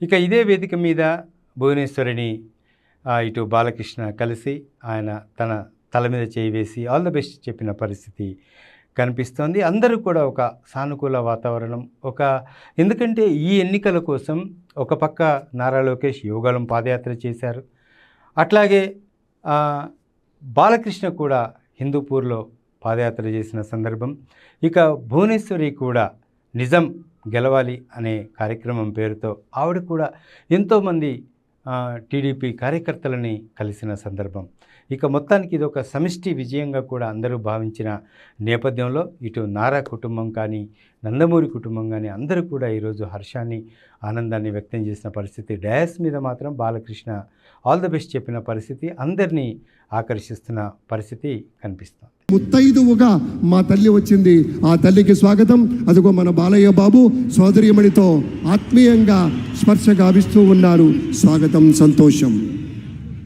ఇక ఇదే వేదిక మీద భువనేశ్వరిని ఇటు బాలకృష్ణ కలిసి ఆయన తన తల మీద చేయి వేసి ఆల్ ద బెస్ట్ చెప్పిన పరిస్థితి కనిపిస్తోంది. అందరూ కూడా ఒక సానుకూల వాతావరణం ఒక ఎందుకంటే ఈ ఎన్నికల కోసం ఒక పక్క నారా లోకేష్ యోగాలం పాదయాత్ర చేశారు. అట్లాగే బాలకృష్ణ కూడా హిందూపూర్లో పాదయాత్ర చేసిన సందర్భం. ఇక భువనేశ్వరి కూడా నిజం గెలవాలి అనే కార్యక్రమం పేరుతో ఆవిడ కూడా ఎంతోమంది టీడీపీ కార్యకర్తలని కలిసిన సందర్భం. ఇక మొత్తానికి ఇది ఒక సమిష్టి విజయంగా కూడా అందరూ భావించిన నేపథ్యంలో ఇటు నారా కుటుంబం కానీ నందమూరి కుటుంబం కానీ అందరూ కూడా ఈరోజు హర్షాన్ని ఆనందాన్ని వ్యక్తం చేసిన పరిస్థితి. డయాస్ మీద మాత్రం బాలకృష్ణ ఆల్ ద బెస్ట్ చెప్పిన పరిస్థితి అందరినీ ఆకర్షిస్తున్న పరిస్థితి కనిపిస్తుంది. ముత్తైదువుగా మా తల్లి వచ్చింది. ఆ తల్లికి స్వాగతం. అదిగో మన బాలయ్య బాబు సోదరిమణితో ఆత్మీయంగా స్పర్శ గావిస్తూ ఉన్నారు. స్వాగతం సంతోషం.